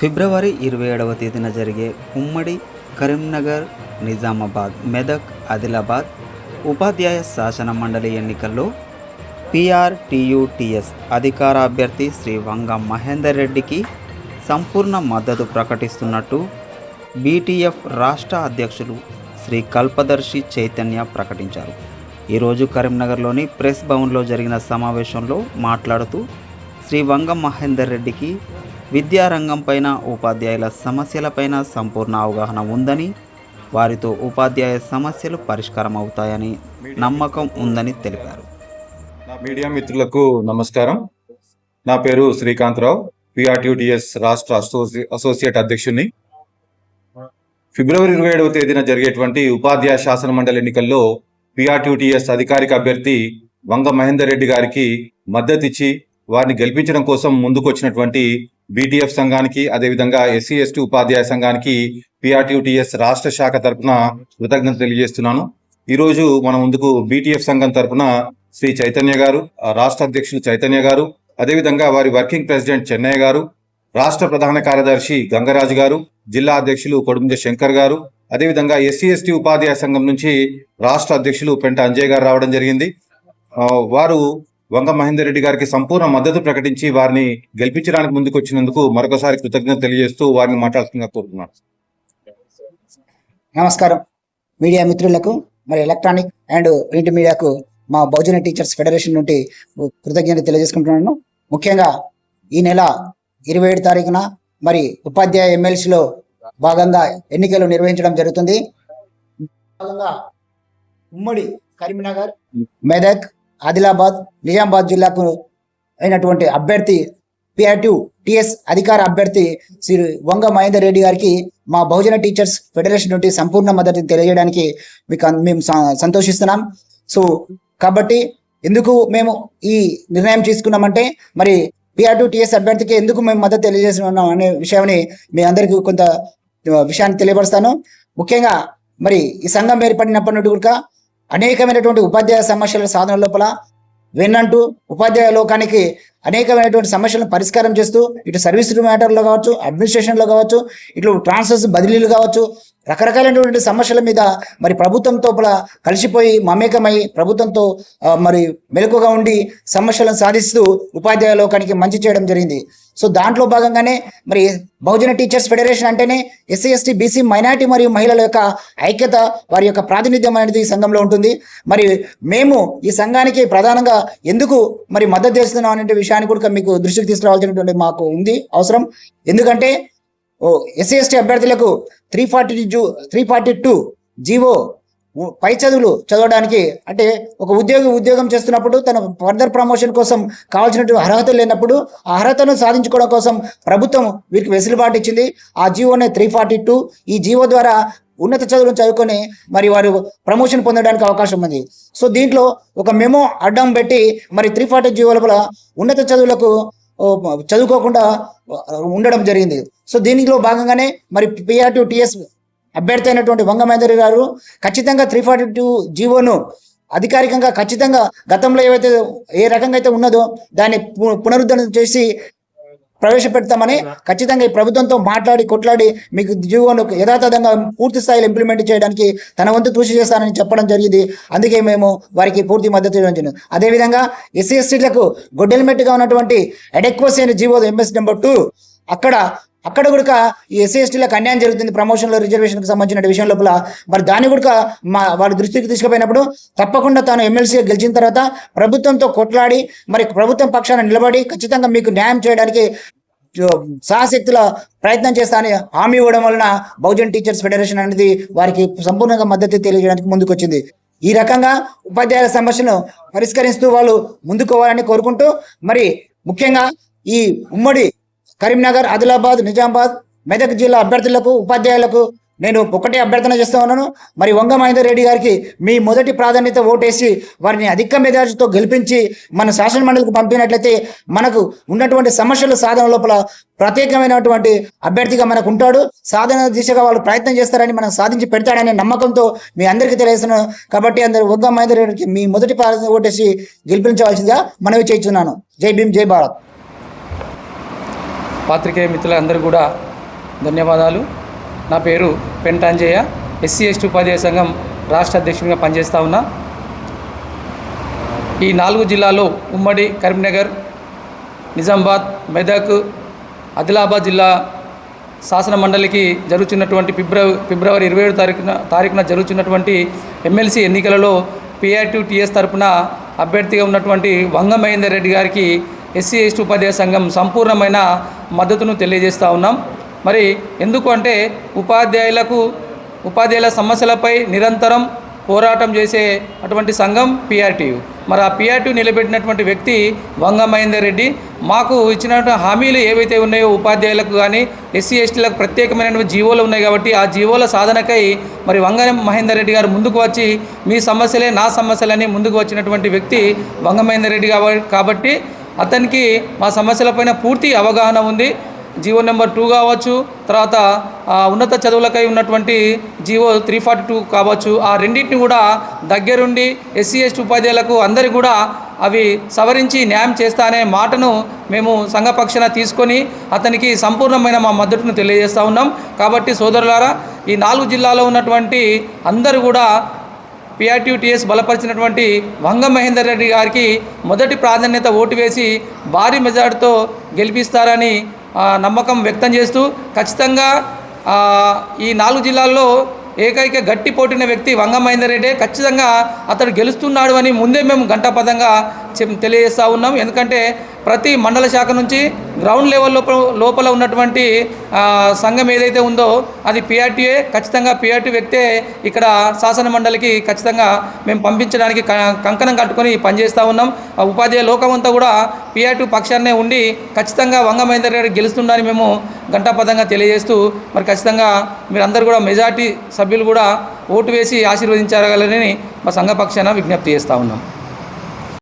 ఫిబ్రవరి ఇరవై ఏడవ తేదీన జరిగే ఉమ్మడి కరీంనగర్ నిజామాబాద్ మెదక్ ఆదిలాబాద్ ఉపాధ్యాయ శాసన మండలి ఎన్నికల్లో పిఆర్టీయుటిఎస్ అధికార అభ్యర్థి శ్రీ వంగ మహేందర్ రెడ్డికి సంపూర్ణ మద్దతు ప్రకటిస్తున్నట్టు బీటీఎఫ్ రాష్ట్ర అధ్యక్షులు శ్రీ కల్పదర్శి చైతన్య ప్రకటించారు. ఈరోజు కరీంనగర్లోని ప్రెస్ భవన్లో జరిగిన సమావేశంలో మాట్లాడుతూ శ్రీ వంగ మహేందర్ రెడ్డికి విద్యారంగంపైన ఉపాధ్యాయుల సమస్యలపైన సంపూర్ణ అవగాహన ఉందని వారితో ఉపాధ్యాయ సమస్యలు పరిష్కారం అవుతాయని నమ్మకం ఉందని తెలిపారు. నా మీడియా మిత్రులకు నమస్కారం. నా పేరు శ్రీకాంతరావు పిఆర్టీయుటిఎస్ రాష్ట్ర అసోసి అసోసియేట్ అధ్యక్షుడిని. ఫిబ్రవరి ఇరవై ఏడవ తేదీన జరిగేటువంటి ఉపాధ్యాయ శాసన మండలి ఎన్నికల్లో పిఆర్టీయుటిఎస్ అధికారిక అభ్యర్థి వంగ మహేందర్ రెడ్డి గారికి మద్దతిచ్చి వారిని గెలిపించడం కోసం ముందుకు వచ్చినటువంటి బీటీఎఫ్ సంఘానికి అదేవిధంగా ఎస్సీ ఎస్టీ ఉపాధ్యాయ సంఘానికి పిఆర్టీయుటిఎస్ రాష్ట్ర శాఖ తరపున కృతజ్ఞత తెలియజేస్తున్నాను. ఈరోజు మన ముందుకు బీటీఎఫ్ సంఘం తరపున శ్రీ చైతన్య గారు ఆ రాష్ట్ర అధ్యక్షులు చైతన్య గారు అదేవిధంగా వారి వర్కింగ్ ప్రెసిడెంట్ చెన్నయ్య గారు రాష్ట్ర ప్రధాన కార్యదర్శి గంగరాజు గారు జిల్లా అధ్యక్షులు కొడుముజ శంకర్ గారు అదేవిధంగా ఎస్సీ ఎస్టీ ఉపాధ్యాయ సంఘం నుంచి రాష్ట్ర అధ్యక్షులు పెంట అంజయ్ గారు రావడం జరిగింది. వారు వంగ మహేందర్ రెడ్డి గారికి సంపూర్ణ మద్దతు ప్రకటించి వారిని గెలిపించడానికి ముందుకు వచ్చినందుకు మరొకసారి కృతజ్ఞత తెలియజేస్తూ వారిని మాట్లాడుతుందిగా కోరుతున్నాను. నమస్కారం. మీడియా మిత్రులకు మరి ఎలక్ట్రానిక్ అండ్ ప్రింట్ మీడియాకు మా బహుజన టీచర్స్ ఫెడరేషన్ నుండి కృతజ్ఞత తెలియజేసుకుంటున్నాను. ముఖ్యంగా ఈ నెల ఇరవై ఏడు తారీఖున మరి ఉపాధ్యాయ ఎమ్మెల్సీలో భాగంగా ఎన్నికలు నిర్వహించడం జరుగుతుంది. భాగంగా ఉమ్మడి కరీంనగర్ మెదక్ ఆదిలాబాద్ నిజామాబాద్ జిల్లాకు అయినటువంటి అభ్యర్థి పిఆర్టీ టిఎస్ అధికార అభ్యర్థి శ్రీ వంగ మహేందర్ రెడ్డి గారికి మా బహుజన టీచర్స్ ఫెడరేషన్ నుండి సంపూర్ణ మద్దతు తెలియజేయడానికి మీకు మేము స- సంతోషిస్తున్నాం. సో కాబట్టి ఎందుకు మేము ఈ నిర్ణయం తీసుకున్నామంటే మరి పిఆర్ టిఎస్ అభ్యర్థికి ఎందుకు మేము మద్దతు తెలియజేస్తున్నాం అనే విషయాన్ని మీ అందరికీ కొంత విషయాన్ని తెలియపరుస్తాను. ముఖ్యంగా మరి ఈ సంఘం ఏర్పడినప్పటి నుండి కూడా అనేకమైనటువంటి ఉపాధ్యాయ సమస్యల సాధన లోపల వెన్నంటూ ఉపాధ్యాయ లోకానికి అనేకమైనటువంటి సమస్యలను పరిష్కారం చేస్తూ ఇటు సర్వీస్ మ్యాటర్లో కావచ్చు అడ్మినిస్ట్రేషన్లో కావచ్చు ఇటు ట్రాన్స్ఫర్స్ బదిలీలు కావచ్చు రకరకాలైనటువంటి సమస్యల మీద మరి ప్రభుత్వంతో కలిసిపోయి మమేకమై ప్రభుత్వంతో మరి మెలకుగా ఉండి సమస్యలను సాధిస్తూ ఉపాధ్యాయ లోకానికి మంచి చేయడం జరిగింది. సో దాంట్లో భాగంగానే మరి బహుజన టీచర్స్ ఫెడరేషన్ అంటేనే ఎస్సీ ఎస్టీ బీసీ మైనార్టీ మరియు మహిళల యొక్క ఐక్యత వారి యొక్క ప్రాతినిధ్యం అనేది ఈ సంఘంలో ఉంటుంది. మరి మేము ఈ సంఘానికి ప్రధానంగా ఎందుకు మరి మద్దతు చేస్తున్నాం అనే విషయాన్ని కూడా మీకు దృష్టికి తీసుకురావాల్సినటువంటి మాకు ఉంది అవసరం. ఎందుకంటే ఓ ఎస్సీ ఎస్టీ అభ్యర్థులకు త్రీ ఫార్టీ జూ త్రీ ఫార్టీ టూ జీవో పై చదువులు చదవడానికి. అంటే ఒక ఉద్యోగి ఉద్యోగం చేస్తున్నప్పుడు తన ఫర్దర్ ప్రమోషన్ కోసం కావాల్సినటువంటి అర్హత లేనప్పుడు ఆ అర్హతను సాధించుకోవడం కోసం ప్రభుత్వం వీరికి వెసులుబాటు ఇచ్చింది. ఆ జీవోనే త్రీ ఫార్టీ టూ. ఈ జీవో ద్వారా ఉన్నత చదువులను చదువుకొని మరి వారు ప్రమోషన్ పొందడానికి అవకాశం ఉంది. సో దీంట్లో ఒక మెమో అడ్డం పెట్టి మరి త్రీ ఫార్టీ జీవో లోపల ఉన్నత చదువులకు చదువుకోకుండా ఉండడం జరిగింది. సో దీనిలో భాగంగానే మరి పిఆర్టీ టిఎస్ అభ్యర్థి అయినటువంటి వంగ గారు ఖచ్చితంగా త్రీ ఫార్టీ టూ జీవోను అధికారికంగా ఖచ్చితంగా గతంలో ఏవైతే ఏ రకంగా అయితే ఉన్నదో దాన్ని పునరుద్ధరణ చేసి ప్రవేశపెడతామని ఖచ్చితంగా ఈ ప్రభుత్వంతో మాట్లాడి కొట్లాడి మీకు జీవోను యథాతథంగా పూర్తి స్థాయిలో ఇంప్లిమెంట్ చేయడానికి తన వంతు కృషి చేస్తానని చెప్పడం జరిగింది. అందుకే మేము వారికి పూర్తి మద్దతు ఇవ్వడం జరిగింది. అదేవిధంగా ఎస్సీ ఎస్టీలకు గొడ్డెల్మెట్టుగా ఉన్నటువంటి ఎడెక్వసైన అనే జీవో ఎంఎస్ నెంబర్ టూ అక్కడ అక్కడ కూడా ఈ ఎస్సీ ఎస్టీలకు అన్యాయం జరుగుతుంది ప్రమోషన్లో రిజర్వేషన్కి సంబంధించిన విషయం లోపల. మరి దాన్ని కూడా మా వాళ్ళ దృష్టికి తీసుకుపోయినప్పుడు తప్పకుండా తాను ఎమ్మెల్సీగా గెలిచిన తర్వాత ప్రభుత్వంతో కొట్లాడి మరి ప్రభుత్వం పక్షాన నిలబడి ఖచ్చితంగా మీకు న్యాయం చేయడానికి జో- సాహశక్తుల ప్రయత్నం చేస్తానని హామీ ఇవ్వడం వలన బహుజన్ టీచర్స్ ఫెడరేషన్ అనేది వారికి సంపూర్ణంగా మద్దతు తెలియజేయడానికి ముందుకొచ్చింది. ఈ రకంగా ఉపాధ్యాయుల సమస్యను పరిష్కరిస్తూ వాళ్ళు ముందుకోవాలని కోరుకుంటూ మరి ముఖ్యంగా ఈ ఉమ్మడి కరీంనగర్ ఆదిలాబాద్ నిజామాబాద్ మెదక్ జిల్లా అభ్యర్థులకు ఉపాధ్యాయులకు నేను ఒకటే అభ్యర్థన చేస్తూ ఉన్నాను. మరి వంగ మహేందర్ రెడ్డి గారికి మీ మొదటి ప్రాధాన్యత ఓటేసి వారిని అధిక మెజార్టీతో గెలిపించి మన శాసన మండలికి పంపినట్లయితే మనకు ఉన్నటువంటి సమస్యల సాధన లోపల ప్రత్యేకమైనటువంటి అభ్యర్థిగా మనకు ఉంటాడు. సాధన దిశగా వాళ్ళు ప్రయత్నం చేస్తారని మనం సాధించి పెడతాడనే నమ్మకంతో మీ అందరికీ తెలియజేస్తున్నాను. కాబట్టి అందరు వంగ మహేందర్ రెడ్డికి మీ మొదటి ప్రాధాన్యత ఓటేసి గెలిపించవలసిందిగా మనవి చేస్తున్నాను. జై భీమ్ జై భారత్. పాత్రికేయ మిత్రులందరూ కూడా ధన్యవాదాలు. నా పేరు పెంటాంజయ్య ఎస్సీ ఎస్టీ ఉపాధ్యాయ సంఘం రాష్ట్ర అధ్యక్షుడిగా పనిచేస్తూ ఉన్నా. ఈ నాలుగు జిల్లాలో ఉమ్మడి కరీంనగర్ నిజామాబాద్ మెదక్ ఆదిలాబాద్ జిల్లా శాసన మండలికి జరుగుతున్నటువంటి ఫిబ్రవరి ఫిబ్రవరి ఇరవై ఏడు తారీఖున తారీఖున జరుగుతున్నటువంటి ఎమ్మెల్సీ ఎన్నికలలో పిఆర్టీ టీఎస్ తరఫున అభ్యర్థిగా ఉన్నటువంటి వంగ మహేందర్ రెడ్డి గారికి ఎస్సీ ఎస్టీ ఉపాధ్యాయ సంఘం సంపూర్ణమైన మద్దతును తెలియజేస్తూ ఉన్నాం. మరి ఎందుకు అంటే ఉపాధ్యాయులకు ఉపాధ్యాయుల సమస్యలపై నిరంతరం పోరాటం చేసే అటువంటి సంఘం పిఆర్టీయు. మరి ఆ పిఆర్టీ నిలబెట్టినటువంటి వ్యక్తి వంగ మహేందర్ రెడ్డి. మాకు ఇచ్చినటువంటి హామీలు ఏవైతే ఉన్నాయో ఉపాధ్యాయులకు కానీ ఎస్సీ ఎస్టీలకు ప్రత్యేకమైనటువంటి జీవోలు ఉన్నాయి కాబట్టి ఆ జీవోల సాధనకై మరి వంగ మహేందర్ రెడ్డి గారు ముందుకు వచ్చి మీ సమస్యలే నా సమస్యలని ముందుకు వచ్చినటువంటి వ్యక్తి వంగ మహేందర్ రెడ్డి కాబట్టి అతనికి మా సమస్యలపైన పూర్తి అవగాహన ఉంది. జీవో నెంబర్ టూ కావచ్చు తర్వాత ఉన్నత చదువులకై ఉన్నటువంటి జీవో త్రీ ఫార్టీ టూ కావచ్చు ఆ రెండింటిని కూడా దగ్గరుండి ఎస్సీ ఎస్టీ ఉపాధ్యాయులకు అందరికీ కూడా అవి సవరించి న్యాయం చేస్తానే మాటను మేము సంఘపక్షణ తీసుకొని అతనికి సంపూర్ణమైన మా మద్దతును తెలియజేస్తూ ఉన్నాం. కాబట్టి సోదరులారా ఈ నాలుగు జిల్లాలో ఉన్నటువంటి అందరూ కూడా పిఆర్టీటీఎస్ బలపరిచినటువంటి వంగ మహేందర్ రెడ్డి గారికి మొదటి ప్రాధాన్యత ఓటు వేసి భారీ మెజార్టీతో గెలిపిస్తారని నమ్మకం వ్యక్తం చేస్తూ ఖచ్చితంగా ఈ నాలుగు జిల్లాల్లో ఏకైక గట్టి పోటీన వ్యక్తి వంగ మహేందర్ రెడ్డి. ఖచ్చితంగా అతడు గెలుస్తున్నాడు అని ముందే మేము ఘంటాపదంగా చె తెలియజేస్తూ ఉన్నాం. ఎందుకంటే ప్రతి మండల శాఖ నుంచి గ్రౌండ్ లెవెల్ లోపల లోపల ఉన్నటువంటి సంఘం ఏదైతే ఉందో అది పిఆర్టీఏ ఖచ్చితంగా పిఆర్టీ వ్యక్తే ఇక్కడ శాసన మండలికి ఖచ్చితంగా మేము పంపించడానికి క- కంకణం కట్టుకొని పనిచేస్తూ ఉన్నాం. ఆ ఉపాధ్యాయ లోకం అంతా కూడా పిఆర్టీ పక్షాన్నే ఉండి ఖచ్చితంగా వంగ మహేందర్ గారు గెలుస్తుండని మేము ఘంటాపదంగా తెలియజేస్తూ మరి ఖచ్చితంగా మీరందరూ కూడా మెజార్టీ సభ్యులు కూడా ఓటు వేసి ఆశీర్వదించాలని మా సంఘ పక్షాన విజ్ఞప్తి చేస్తూ ఉన్నాం.